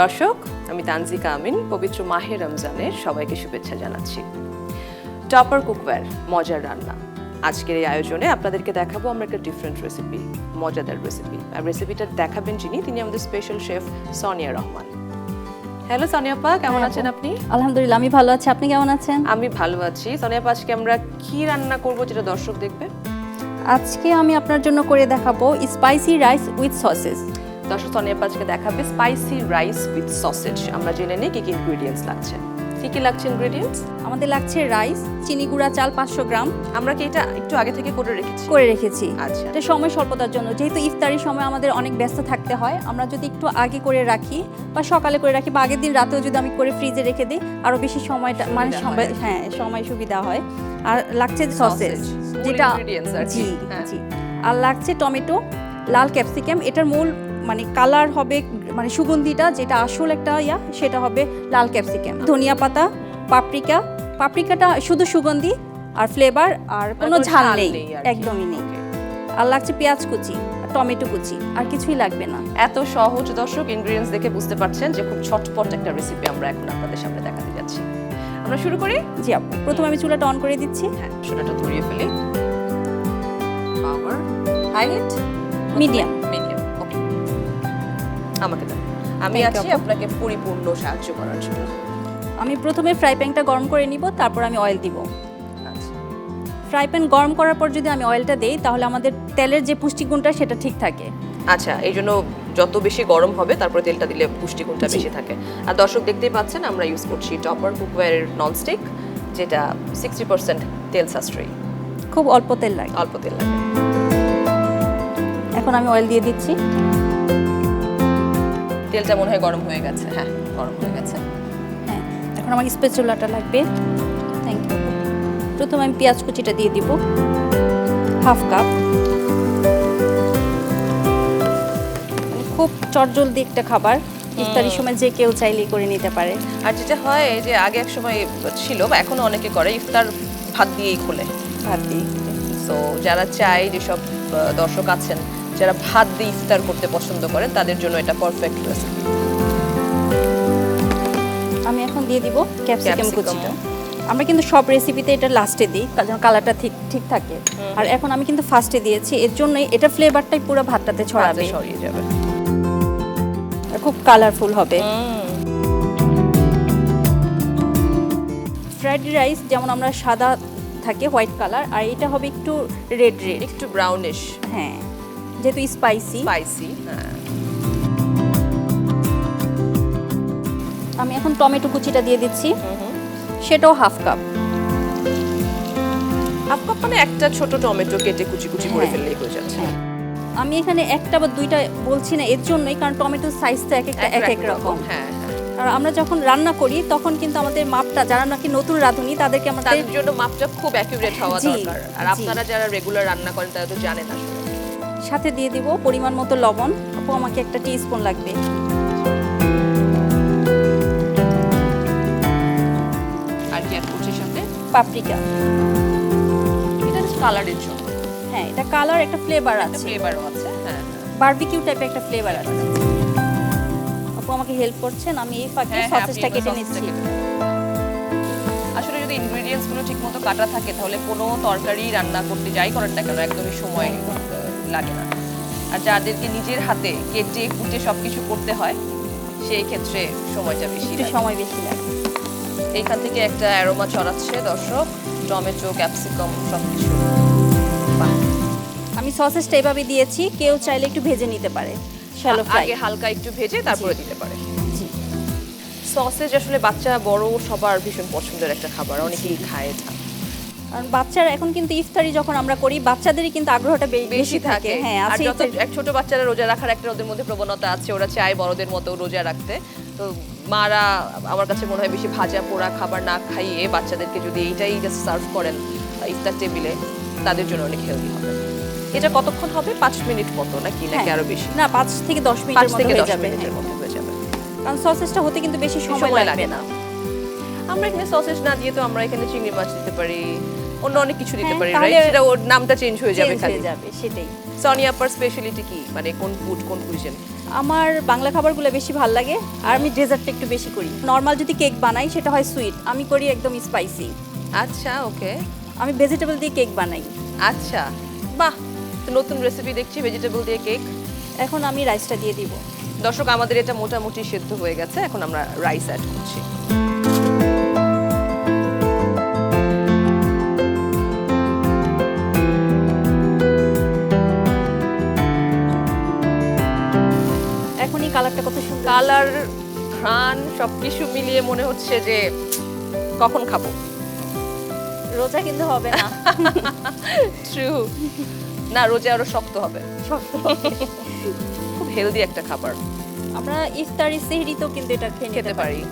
দর্শক আমি তানজিকা আমিন পবিত্র মাহে রমজানের সবাইকে শুভেচ্ছা জানাচ্ছি। টপার কুকওয়্যার মজার রান্না। আজকের এই আয়োজনে আপনাদেরকে দেখাবো আমরা একটা ডিফারেন্ট রেসিপি মজাদার রেসিপি আর রেসিপিটা দেখাবেন যিনি তিনি আমাদের special chef Sonia Rahman. Hello Sonia পা কেমন হ্যাঁ, আছেন আপনি? আলহামদুলিল্লাহ আমি ভালো আছি। আপনি কেমন আছেন? আমি ভালো আছি। সোনিয়া পা আজকে আমরা কি রান্না করব যেটা দর্শক দেখবে? আজকে আমি আপনার জন্য করে দেখাবো স্পাইসি রাইস উইথ সসেস দর্শক সোনিয়া পা আজকে দেখাবে স্পাইসি রাইস উইথ সসেজ আমরা জেনে নিই কি কি ইনগ্রেডিয়েন্টস লাগছে। কি কি লাগছে ইনগ্রেডিয়েন্টস আমাদের লাগছে রাইস চিনি গুঁড়া চাল পাঁচশো গ্রাম। আমরা কি এটা একটু আগে থেকে করে রেখেছি? করে রেখেছি। আচ্ছা। এটা সময় স্বল্পতার জন্য। যেহেতু ইফতারির সময় আমাদের অনেক ব্যস্ত থাকতে হয় আমরা যদি একটু আগে করে রাখি বা সকালে করে রাখি বা আগের দিন রাতেও যদি আমি করে ফ্রিজে রেখে দিই আরও বেশি সময়টা মানে সময় হ্যাঁ সময় সুবিধা হয়। আর লাগছে সসেজ যেটা। জি হ্যাঁ। জি। আর লাগছে টমেটো লাল ক্যাপসিকাম এটার মূল মানে কালার হবে মানে সুগন্ধিটা যেটা আসল একটা ইয়া সেটা হবে লাল ক্যাপসিকাম ধনিয়া পাতা পাপরিকা পাপরিকাটা শুধু সুগন্ধি আর ফ্লেভার আর কোনো ঝাল নেই। একদমই নেই। আর লাগছে পেঁয়াজ কুচি টমেটো কুচি আর কিছুই লাগবে না। এত সহজ দর্শক ইনগ্রেডিয়েন্টস দেখে বুঝতে পারছেন যে খুব ছটপট একটা রেসিপি আমরা এখন আপনাদের সামনে দেখাতে যাচ্ছি। আমরা শুরু করি? জি আপু প্রথমে আমি চুলাটা অন করে দিচ্ছি। হ্যাঁ চুলাটা ধরিয়ে ফেলি। পাওয়ার হাই হিট মিডিয়াম আমাকে দাও আমি আছি আপনাকে পরিপূর্ণ সাহায্য করার জন্য। আমি প্রথমে ফ্রাই প্যানটা গরম করে নিব তারপর আমি অয়েল দিব। আচ্ছা। ফ্রাই প্যান গরম করার পর যদি আমি অয়েলটা দেই তাহলে আমাদের তেলের যে পুষ্টিগুণটা সেটা ঠিক থাকে। আচ্ছা এই জন্য যত বেশি গরম হবে তারপরে তেলটা দিলে পুষ্টিগুণটা। বেশি থাকে। আর দর্শক দেখতেই পাচ্ছেন আমরা ইউজ করছি টপার কুকওয়্যারের ননস্টিক যেটা সিক্সটি পার্সেন্ট তেল সাশ্রয়ী। খুব অল্প তেল লাগে। অল্প তেল লাগে। এখন আমি অয়েল দিয়ে দিচ্ছি। তেলটা মনে হয় গরম হয়ে গেছে। হ্যাঁ গরম হয়ে গেছে। হ্যাঁ এখন আমার স্পেচুলাটা লাগবে। থ্যাংক ইউ প্রথমে আমি পেঁয়াজ কুচিটা দিয়ে দিব। Half cup. খুব চটজলদি একটা খাবার। ইফতারির সময় যে কেউ চাইলেই করে নিতে পারে। আর যেটা হয় যে আগে এক সময় ছিল বা এখনও অনেকে করে ইফতার ভাত দিয়েই খোলে। ভাত দিয়ে তো যারা চায় যেসব দর্শক আছেন যারা ভাত দিয়ে ইফতার করতে পছন্দ করেন তাদের জন্য এটা পারফেক্ট রেসিপি আমি এখন দিয়ে দিব ক্যাপসিকাম। কুচিটা। আমরা কিন্তু সব রেসিপিতে এটা লাস্টে দিই যেন কালারটা ঠিক ঠিক থাকে। আর এখন আমি কিন্তু ফার্স্টে দিয়েছি এর জন্যই এটা ফ্লেভারটাই পুরো ভাতটাতে ছড়াবে। ছড়িয়ে যাবে। খুব কালারফুল হবে। ফ্রাইড রাইস যেমন আমরা সাদা থাকে হোয়াইট কালার আর এটা হবে একটু রেড রেড একটু ব্রাউনিশ হ্যাঁ। যেহেতু স্পাইসি স্পাইসি হ্যাঁ। আমি এখন টমেটো কুচিটা দিয়ে দিচ্ছি। সেটাও হাফ কাপ। হাফ কাপ মানে একটা ছোট টমেটো কেটে কুচি কুচি করে হ্যাঁ। ফেললেই হয়ে যাচ্ছে। আমি এখানে একটা বা দুইটা বলছি না এর জন্যই কারণ টমেটোর সাইজটা এক একটা এক এক রকম। হ্যাঁ হ্যাঁ। আর আমরা যখন রান্না করি তখন কিন্তু আমাদের মাপটা যারা নাকি নতুন রাঁধুনি তাদেরকে আমাদের জন্য মাপটা খুব অ্যাকিউরেট হওয়া দরকার। আর আপনারা যারা রেগুলার রান্না করেন তারা তো জানেন আসলে। সাথে দিয়ে দিব পরিমাণ মতো লবণ। আপু আমাকে একটা টি স্পুন লাগবে। আর কি অ্যাড করছি সাথে? পাপরিকা এটা কালারের জন্য। হ্যাঁ এটা কালার একটা ফ্লেভার আছে। ফ্লেভারও আছে হ্যাঁ। বারবিকিউ টাইপের একটা ফ্লেভার আছে। আপু আমাকে হেল্প করছেন আমি এই ফাঁকে হ্যাঁ, হ্যাঁ, এবার কেটে নিচ্ছি। আসলে যদি ইনগ্রেডিয়েন্টসগুলো ঠিক মতো কাটা থাকে তাহলে কোনো তরকারি রান্না করতে যাই করেন না কেন? একদমই সময় লাগে না। আর যাদেরকে নিজের হাতে কেটে কুটে সবকিছু করতে হয় সেই ক্ষেত্রে সময়টা বেশি সময় বেশি লাগে। এইখান থেকে একটা অ্যারোমা ছড়াচ্ছে দর্শক। টমেটো ক্যাপসিকাম সব কিছু আমি সসেজটা এভাবে দিয়েছি কেউ চাইলে একটু ভেজে নিতে পারে। শ্যালো আগে হালকা একটু ভেজে তারপরে দিতে পারে। সসেজ আসলে বাচ্চা বড় সবার ভীষণ পছন্দের একটা খাবার অনেকেই খায় কারণ বাচ্চারা এখন কিন্তু ইফতারি যখন আমরা করি বাচ্চাদেরই কিন্তু আগ্রহটা বেশি থাকে। হ্যাঁ আর যত ছোট বাচ্চারা রোজা রাখার একটা ওদের মধ্যে প্রবণতা আছে ওরা চায় বড়দের মতো রোজা রাখতে। তো মারা আমার কাছে মনে হয় বেশি ভাজা পোড়া খাবার না খাইয়ে বাচ্চাদেরকে যদি এইটাই জাস্ট সার্ভ করেন ইফতার টেবিলে তাদের জন্য অনেক হেলদি হবে। এটা কতক্ষণ হবে? পাঁচ মিনিট মতো নাকি? নাকি হ্যাঁ। আরও বেশি? না পাঁচ থেকে দশ মিনিট পাঁচ থেকে দশ মিনিটের মধ্যে হয়ে যাবে। কারণ সসেজটা হতে কিন্তু বেশি সময় লাগবে লাগে না। আমরা এখানে সসেজ না দিয়ে তো আমরা এখানে চিংড়ি মাছ দিতে পারি অন্য অনেক কিছু দিতে হ্যাঁ, পারি রাইট সেটা ওর নামটা চেঞ্জ হয়ে যাবে খালি। যাবে সেটাই। সোনিয়া আপার স্পেশালিটি কি? মানে কোন ফুড কোন কুইজন আমার বাংলা খাবারগুলো বেশি ভালো লাগে আর আমি ডেজার্টটা একটু বেশি করি। নর্মাল যদি কেক বানাই সেটা হয় সুইট আমি করি একদম স্পাইসি আচ্ছা ওকে আমি ভেজিটেবল দিয়ে কেক বানাই। আচ্ছা বাহ! তো নতুন রেসিপি দেখছি ভেজিটেবল দিয়ে কেক এখন আমি রাইসটা দিয়ে দিব। দর্শক আমাদের এটা মোটামুটি সেদ্ধ হয়ে গেছে এখন আমরা রাইস অ্যাড করছি। কত সুন্দর। কালার ঘ্রাণ সব কিছু মিলিয়ে মনে হচ্ছে যে কখন খাব। রোজা কিন্তু হবে না। ট্রু না রোজে আরও শক্ত হবে। শক্ত খুব হেলদি একটা খাবার। আমরা ইফতারি সেহরিতেও কিন্তু এটা খেয়ে খেতে নিতে পারি।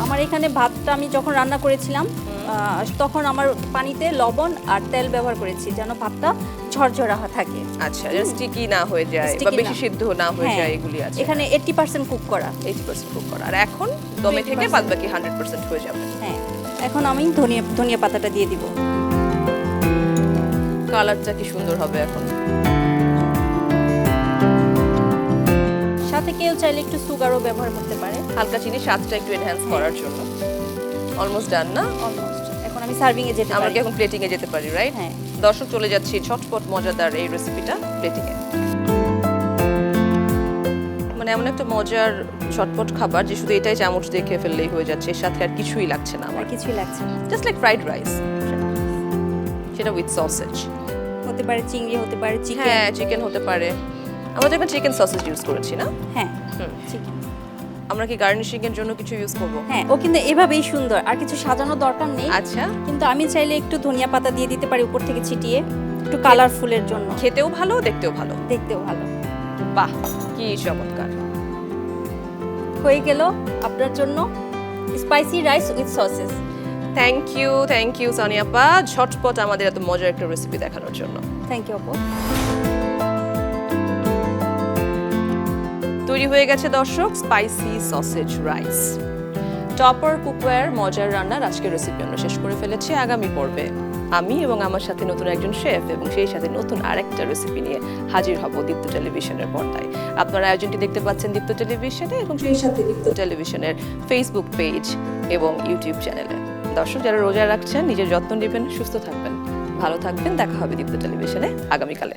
আমার এখানে ভাতটা আমি যখন রান্না করেছিলাম তখন আমার পানিতে লবণ আর তেল ব্যবহার করেছি যেন ভাতটা ঝরঝরা থাকে। আচ্ছা স্টিকি না হয়ে যায় বা বেশি। সিদ্ধ না হয়ে হ্যাঁ, যায় এগুলি আছে। এখানে এইটটি পার্সেন্ট কুক করা। এইটি পার্সেন্ট কুক করা। আর এখন দমে থেকে 20% বাদ বাকি হান্ড্রেড পার্সেন্ট হয়ে যাবে। হ্যাঁ এখন আমি ধনিয়া ধনিয়া পাতাটা দিয়ে দিব। কালারটা কি সুন্দর হবে এখন। সাথে কেউ চাইলে একটু সুগারও ব্যবহার করতে পারে। হালকা চিনি স্বাদটা একটু এনহ্যান্স করার জন্য। অলমোস্ট ডান না? অলমোস্ট এখন আমি সার্ভিং এ যেতে আমরা কি এখন প্লেটিং এ যেতে পারি রাইট হ্যাঁ। দর্শক চলে যাচ্ছি ঝটপট মজাদার এই রেসিপিটা প্লেটিং এ মানে এমন একটা মজার ঝটপট খাবার যে শুধু এটাই চামচ দিয়ে খেয়ে ফেললেই হয়ে যাচ্ছে এর সাথে আর কিছুই লাগছে না আমার। কিছুই লাগছে না। জাস্ট লাইক ফ্রাইড রাইস সেটা উইথ সসেজ হতে পারে চিংড়ি হতে পারে চিকেন হ্যাঁ চিকেন হতে পারে। আমরা তো এখানে চিকেন সসেজ ইউজ করেছি না? হ্যাঁ। চিকেন আমরা কি গার্নিশিং এর জন্য কিছু ইউজ করব? হ্যাঁ ও কিন্তু এভাবেই সুন্দর। আর কিছু সাজানোর দরকার নেই। আচ্ছা। কিন্তু আমি চাইলে একটু ধনিয়া পাতা দিয়ে দিতে পারি উপর থেকে ছিটিয়ে। একটু কালারফুলের জন্য। খেতেও ভালো দেখতেও ভালো। দেখতেও ভালো। বাহ কি চমৎকার। হয়ে গেল আপনার জন্য spicy rice with sausage thank you thank you সানিয়াপা। ঝটপট আমাদের এত মজার একটা রেসিপি দেখানোর জন্য। থ্যাংক ইউ আপু তৈরি হয়ে গেছে দর্শক spicy sausage rice Topper cookware মজার রান্নার আজকের রেসিপি আমরা শেষ করে ফেলেছি আগামী পর্বে। আমি এবং আমার সাথে নতুন একজন শেফ এবং সেই সাথে নতুন আরেকটা রেসিপি নিয়ে হাজির হব দীপ্ত টেলিভিশনের পর্দায়। আপনারা আয়োজনটি দেখতে পাচ্ছেন দীপ্ত টেলিভিশনে এবং সেই সাথে দীপ্ত টেলিভিশনের ফেসবুক পেজ এবং ইউটিউব চ্যানেলে দর্শক, যারা রোজা রাখছেন, নিজের যত্ন নেবেন, সুস্থ থাকবেন। ভালো থাকবেন, দেখা হবে দীপ্ত টেলিভিশনে আগামীকালে।